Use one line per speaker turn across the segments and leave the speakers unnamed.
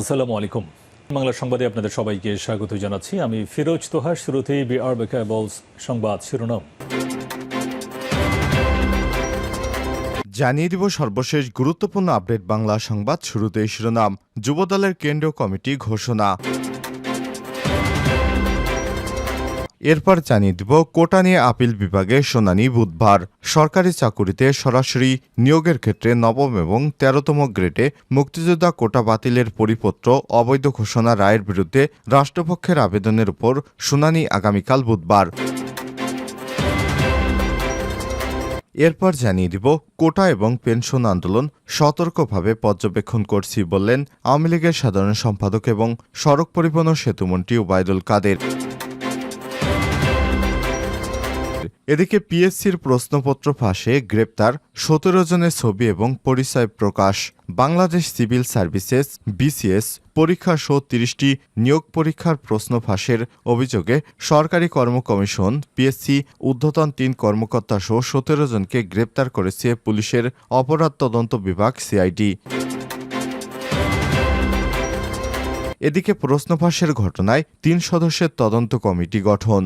আসসালামু আলাইকুম বাংলা সংবাদে আপনাদের সবাইকে স্বাগত জানাচ্ছি আমি ফিরোজ তোহার শুরুতেই বি আর বলস সংবাদ শিরোনাম
জানিয়ে দিব সর্বশেষ গুরুত্বপূর্ণ আপডেট বাংলা সংবাদ শুরুতেই শিরোনাম যুবদলের কেন্দ্রীয় কমিটি ঘোষণা এরপর জানিয়ে দিব কোটা নিয়ে আপিল বিভাগে শুনানি বুধবার সরকারি চাকুরিতে সরাসরি নিয়োগের ক্ষেত্রে নবম এবং তেরোতম গ্রেডে মুক্তিযোদ্ধা কোটা বাতিলের পরিপত্র অবৈধ ঘোষণা রায়ের বিরুদ্ধে রাষ্ট্রপক্ষের আবেদনের উপর শুনানি আগামীকাল বুধবার এরপর জানিয়ে দিব কোটা এবং পেনশন আন্দোলন সতর্কভাবে পর্যবেক্ষণ করছি বললেন আওয়ামী লীগের সাধারণ সম্পাদক এবং সড়ক পরিবহন সেতুমন্ত্রী ওবায়দুল কাদের এদিকে পিএসসির প্রশ্নপত্র ফাঁসে গ্রেপ্তার সতেরো জনের ছবি এবং পরিচয় প্রকাশ বাংলাদেশ সিভিল সার্ভিসেস বিসিএস পরীক্ষা সহ তিরিশটি নিয়োগ পরীক্ষার প্রশ্ন ফাঁসের অভিযোগে সরকারি কর্ম কমিশন পিএসসি ঊর্ধ্বতন তিন কর্মকর্তা সহ সতেরো জনকে গ্রেপ্তার করেছে পুলিশের অপরাধ তদন্ত বিভাগ সিআইডি এদিকে প্রশ্ন ফাঁসের ঘটনায় তিন সদস্যের তদন্ত কমিটি গঠন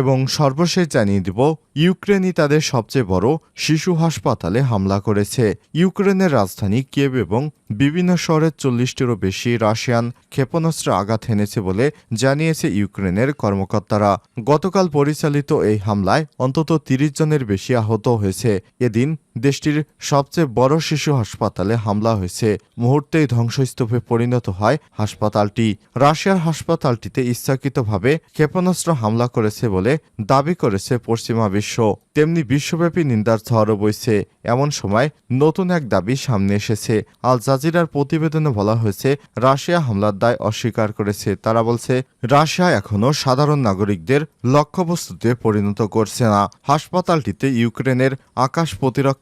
এবং সর্বশেষ জানিয়ে দিব ইউক্রেনই তাদের সবচেয়ে বড় শিশু হাসপাতালে হামলা করেছে ইউক্রেনের রাজধানী কেব এবং বিভিন্ন শহরে চল্লিশটিরও বেশি রাশিয়ান ক্ষেপণাস্ত্র আঘাত হেনেছে বলে জানিয়েছে ইউক্রেনের কর্মকর্তারা গতকাল পরিচালিত এই হামলায় অন্তত তিরিশ জনের বেশি আহত হয়েছে এদিন দেশটির সবচেয়ে বড় শিশু হাসপাতালে হামলা হয়েছে মুহূর্তেই ধ্বংসস্তূপে পরিণত হয় হাসপাতালটি রাশিয়ার হাসপাতালটিতে ইচ্ছাকৃতভাবে ক্ষেপণাস্ত্র হামলা করেছে বলে দাবি করেছে পশ্চিমা বিশ্ব তেমনি বিশ্বব্যাপী নিন্দার ঝড়ও বইছে এমন সময় নতুন এক দাবি সামনে এসেছে আল জাজিরার প্রতিবেদনে বলা হয়েছে রাশিয়া হামলার দায় অস্বীকার করেছে তারা বলছে রাশিয়া এখনও সাধারণ নাগরিকদের লক্ষ্যবস্তুতে পরিণত করছে না হাসপাতালটিতে ইউক্রেনের আকাশ প্রতিরক্ষা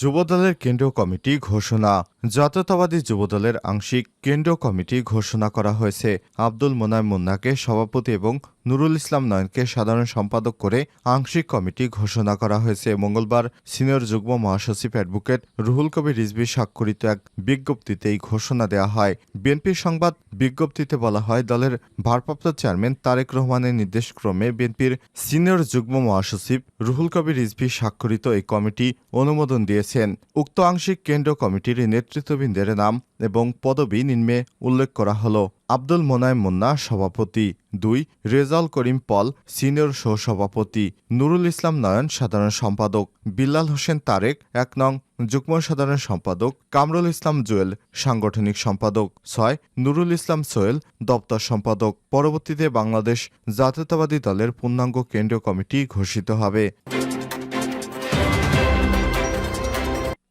যুবদলের কেন্দ্রীয় কমিটি ঘোষণা জাতীয়তাবাদী যুবদলের আংশিক কেন্দ্রীয় কমিটি ঘোষণা করা হয়েছে আব্দুল মোনায় মুন্নাকে সভাপতি এবং নুরুল ইসলাম নয়নকে সাধারণ সম্পাদক করে আংশিক কমিটি ঘোষণা করা হয়েছে মঙ্গলবার সিনিয়র যুগ্ম মহাসচিব অ্যাডভোকেট রুহুল কবির রিজবি স্বাক্ষরিত এক বিজ্ঞপ্তিতে এই ঘোষণা দেওয়া হয় বিএনপি সংবাদ বিজ্ঞপ্তিতে বলা হয় দলের ভারপ্রাপ্ত চেয়ারম্যান তারেক রহমানের নির্দেশক্রমে বিএনপির সিনিয়র যুগ্ম মহাসচিব রুহুল কবির রিজবি স্বাক্ষরিত এই কমিটি অনুমোদন দিয়েছেন উক্ত আংশিক কেন্দ্র কমিটির নেতৃত্ববৃন্দের নাম এবং পদবি নিম্নে উল্লেখ করা হলো আব্দুল মোনায়েম মুন্না সভাপতি দুই রেজাল করিম পল সিনিয়র সহসভাপতি নুরুল ইসলাম নয়ন সাধারণ সম্পাদক বিল্লাল হোসেন তারেক এক নং যুগ্ম সাধারণ সম্পাদক কামরুল ইসলাম জুয়েল সাংগঠনিক সম্পাদক ছয় নুরুল ইসলাম সোয়েল দপ্তর সম্পাদক পরবর্তীতে বাংলাদেশ জাতীয়তাবাদী দলের পূর্ণাঙ্গ কেন্দ্রীয় কমিটি ঘোষিত হবে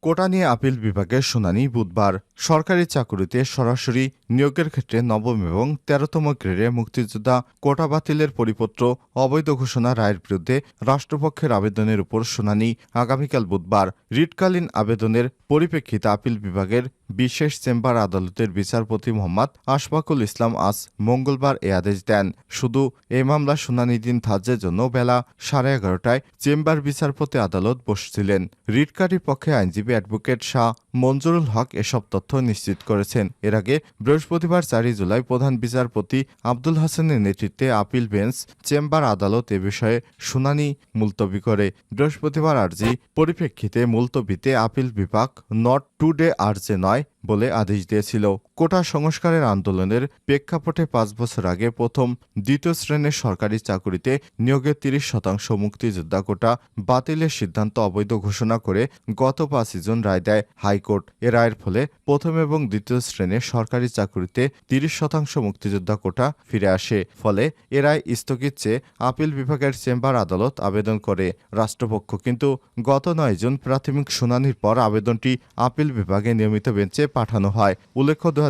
কোটা নিয়ে আপিল বিভাগের শুনানি বুধবার সরকারি চাকুরিতে সরাসরি নিয়োগের ক্ষেত্রে নবম এবং তেরোতম গ্রেডে মুক্তিযোদ্ধা কোটা বাতিলের পরিপত্র অবৈধ ঘোষণা রায়ের বিরুদ্ধে রাষ্ট্রপক্ষের আবেদনের উপর শুনানি আগামীকাল বুধবার রিটকালীন আবেদনের পরিপ্রেক্ষিতে আপিল বিভাগের বিশেষ চেম্বার আদালতের বিচারপতি মোহাম্মদ আশফাকুল ইসলাম আজ মঙ্গলবার এ আদেশ দেন শুধু এ মামলা শুনানি দিন ধার্যের জন্য বেলা সাড়ে এগারোটায় চেম্বার বিচারপতি আদালত বসছিলেন রিটকারীর পক্ষে আইনজীবী অ্যাডভোকেট শাহ মঞ্জুরুল হক এসব তথ্য তথ্য নিশ্চিত করেছেন এর আগে বৃহস্পতিবার চারই জুলাই প্রধান বিচারপতি আব্দুল হাসানের নেতৃত্বে আপিল বেঞ্চ চেম্বার আদালত এ বিষয়ে শুনানি মুলতবি করে বৃহস্পতিবার আর্জি পরিপ্রেক্ষিতে মুলতবিতে আপিল বিভাগ নর্থ টুডে যে নয় বলে আদেশ দিয়েছিল কোটা সংস্কারের আন্দোলনের প্রেক্ষাপটে পাঁচ বছর আগে প্রথম দ্বিতীয় শ্রেণীর সরকারি চাকুরিতে নিয়োগের তিরিশ শতাংশ মুক্তিযোদ্ধা কোটা বাতিলের সিদ্ধান্ত অবৈধ ঘোষণা করে গত পাঁচই জুন রায় দেয় হাইকোর্ট এ রায়ের ফলে প্রথম এবং দ্বিতীয় শ্রেণীর সরকারি চাকুরিতে তিরিশ শতাংশ মুক্তিযোদ্ধা কোটা ফিরে আসে ফলে এ রায় স্থগিত চেয়ে আপিল বিভাগের চেম্বার আদালত আবেদন করে রাষ্ট্রপক্ষ কিন্তু গত নয় জুন প্রাথমিক শুনানির পর আবেদনটি আপিল বিভাগে নিয়মিত বেঞ্চে পাঠানো হয় উল্লেখ্য দু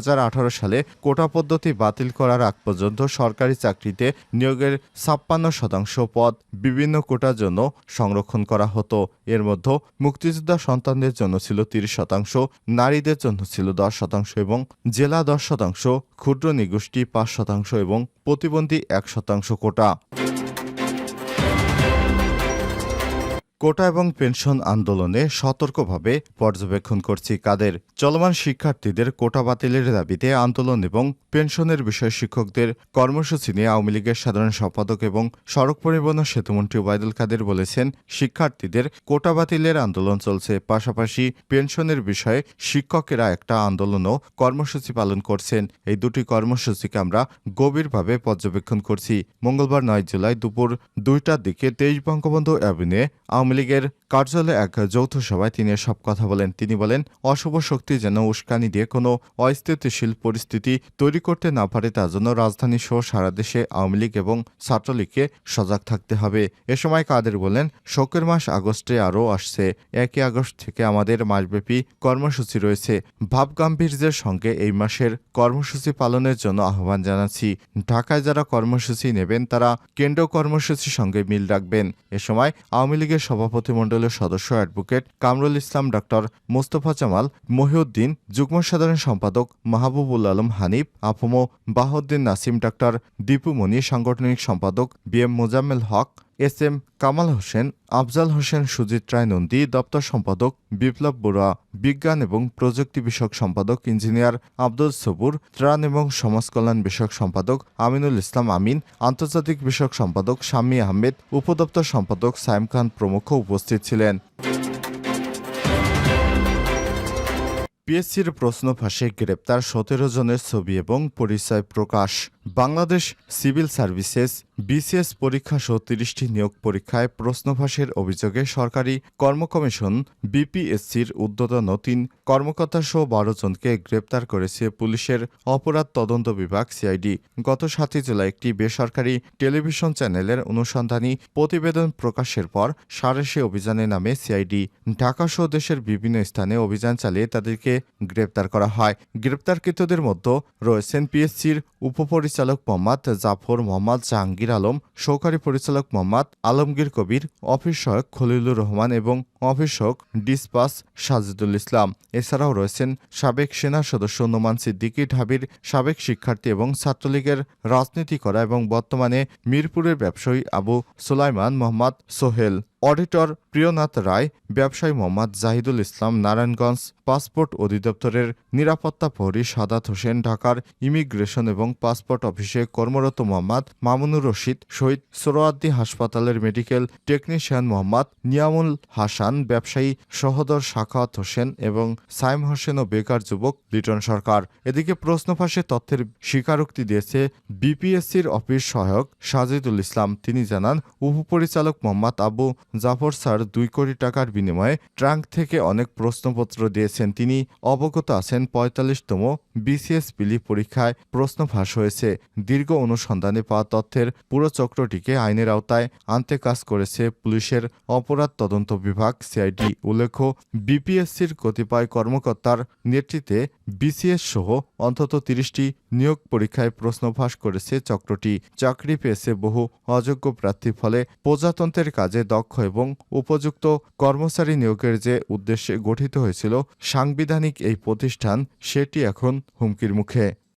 সালে কোটা পদ্ধতি বাতিল করার আগ পর্যন্ত সরকারি চাকরিতে নিয়োগের ছাপ্পান্ন শতাংশ পদ বিভিন্ন কোটার জন্য সংরক্ষণ করা হতো এর মধ্যে মুক্তিযোদ্ধা সন্তানদের জন্য ছিল তিরিশ শতাংশ নারীদের জন্য ছিল দশ শতাংশ এবং জেলা দশ শতাংশ ক্ষুদ্র নিগোষ্ঠী পাঁচ শতাংশ এবং প্রতিবন্ধী এক শতাংশ কোটা কোটা এবং পেনশন আন্দোলনে সতর্কভাবে পর্যবেক্ষণ করছি কাদের চলমান শিক্ষার্থীদের কোটা বাতিলের দাবিতে আন্দোলন এবং পেনশনের বিষয়ে শিক্ষকদের কর্মসূচি নিয়ে আওয়ামী লীগের সাধারণ সম্পাদক এবং সড়ক পরিবহন সেতুমন্ত্রী ওবায়দুল কাদের বলেছেন শিক্ষার্থীদের কোটা বাতিলের আন্দোলন চলছে পাশাপাশি পেনশনের বিষয়ে শিক্ষকেরা একটা আন্দোলনও কর্মসূচি পালন করছেন এই দুটি কর্মসূচিকে আমরা গভীরভাবে পর্যবেক্ষণ করছি মঙ্গলবার নয় জুলাই দুপুর দুইটার দিকে তেইশ বঙ্গবন্ধু অ্যাভিনে আওয়ামী লীগের কার্যালয়ে এক যৌথ সভায় তিনি সব কথা বলেন তিনি বলেন অশুভ শক্তি যেন উস্কানি দিয়ে কোনো অস্থিতিশীল পরিস্থিতি তৈরি করতে না পারে তার জন্য রাজধানী সহ সারা দেশে আওয়ামী লীগ এবং ছাত্রলীগকে সজাগ থাকতে হবে এ সময় কাদের বলেন শোকের মাস আগস্টে আরও আসছে একই আগস্ট থেকে আমাদের মাসব্যাপী কর্মসূচি রয়েছে ভাবগাম্ভীর্যের সঙ্গে এই মাসের কর্মসূচি পালনের জন্য আহ্বান জানাচ্ছি ঢাকায় যারা কর্মসূচি নেবেন তারা কেন্দ্র কর্মসূচির সঙ্গে মিল রাখবেন এ সময় আওয়ামী লীগের সভাপতিমণ্ডলের সদস্য অ্যাডভোকেট কামরুল ইসলাম ডক্টর মোস্তফা জামাল মহিউদ্দিন যুগ্ম সাধারণ সম্পাদক মাহবুবুল আলম হানিফ আফমো বাহউদ্দিন নাসিম ডক্টর দীপুমণি সাংগঠনিক সম্পাদক B M Mozammel Haque S M Kamal Hossain Afzal Hossain Sujit Roy Nandi দপ্তর সম্পাদক বিপ্লব বড়ুয়া বিজ্ঞান এবং প্রযুক্তি বিষয়ক সম্পাদক ইঞ্জিনিয়ার আব্দুল সবুর ত্রাণ এবং সমাজকল্যাণ বিষয়ক সম্পাদক আমিনুল ইসলাম আমিন আন্তর্জাতিক বিষয়ক সম্পাদক শামী আহমেদ উপদপ্তর সম্পাদক সাইম খান প্রমুখ উপস্থিত ছিলেন পিএসসির প্রশ্ন ফাঁসে গ্রেপ্তার সতেরো জনের ছবি এবং পরিচয় প্রকাশ বাংলাদেশ সিভিল সার্ভিসেস বিসিএস পরীক্ষা সহ তিরিশটি নিয়োগ পরীক্ষায় প্রশ্নফাঁসের অভিযোগে সরকারি কর্মকমিশন বিপিএসসির উদ্যোতন তিন কর্মকর্তা সহ বারো জনকে গ্রেপ্তার করেছে পুলিশের অপরাধ তদন্ত বিভাগ সিআইডি গত সাতই জুলাই একটি বেসরকারি টেলিভিশন চ্যানেলের অনুসন্ধানী প্রতিবেদন প্রকাশের পর সাড়ে অভিযানে নামে সিআইডি সহ দেশের বিভিন্ন স্থানে অভিযান চালিয়ে তাদেরকে গ্রেপ্তার করা হয় গ্রেপ্তারকৃতদের মধ্যে রয়েছেন পিএসসির উপপরি পরিচালক মোহাম্মদ জাফর মোহাম্মদ জাহাঙ্গীর আলম সহকারী পরিচালক মোহাম্মদ আলমগীর কবির অফিস সহায়ক খলিলুর রহমান এবং অফিস সহায়ক ডিসপাস সাজিদুল ইসলাম এছাড়াও রয়েছেন সাবেক সেনা সদস্য নোমান সিদ্দিকী ঢাবির সাবেক শিক্ষার্থী এবং ছাত্রলীগের রাজনীতি করা এবং বর্তমানে মিরপুরের ব্যবসায়ী আবু সুলাইমান মোহাম্মদ সোহেল অডিটর প্রিয়নাথ রায় ব্যবসায়ী মোহাম্মদ জাহিদুল ইসলাম নারায়ণগঞ্জ পাসপোর্ট অধিদপ্তরের নিরাপত্তা প্রহরী সাদাত হোসেন ঢাকার ইমিগ্রেশন এবং পাসপোর্ট অফিসে কর্মরত মোহাম্মদ মামুনুর রশিদ শহীদ সোরোয়াদ্দি হাসপাতালের মেডিকেল টেকনিশিয়ান মোহাম্মদ নিয়ামুল হাসান ব্যবসায়ী সহদর শাখাত হোসেন এবং সাইম হোসেন ও বেকার যুবক লিটন সরকার এদিকে প্রশ্ন ফাঁসে তথ্যের স্বীকারোক্তি দিয়েছে বিপিএসসির অফিস সহায়ক সাজিদুল ইসলাম তিনি জানান উপপরিচালক মোহাম্মদ আবু জাফর স্যার দুই কোটি টাকার বিনিময়ে ট্রাঙ্ক থেকে অনেক প্রশ্নপত্র দিয়েছেন তিনি অবগত আছেন পঁয়তাল্লিশতম বিসিএস পিলি পরীক্ষায় প্রশ্ন ফাঁস হয়েছে দীর্ঘ অনুসন্ধানে পাওয়া তথ্যের পুরো চক্রটিকে আইনের আওতায় আনতে কাজ করেছে পুলিশের অপরাধ তদন্ত বিভাগ সিআইডি উল্লেখ্য বিপিএসসির কতিপয় কর্মকর্তার নেতৃত্বে বিসিএস সহ অন্তত তিরিশটি নিয়োগ পরীক্ষায় প্রশ্ন ফাঁস করেছে চক্রটি চাকরি পেয়েছে বহু অযোগ্য প্রার্থী ফলে প্রজাতন্ত্রের কাজে দক্ষ এবং উপযুক্ত কর্মচারী নিয়োগের যে উদ্দেশ্যে গঠিত হয়েছিল সাংবিধানিক এই প্রতিষ্ঠান সেটি এখন হুমকির মুখে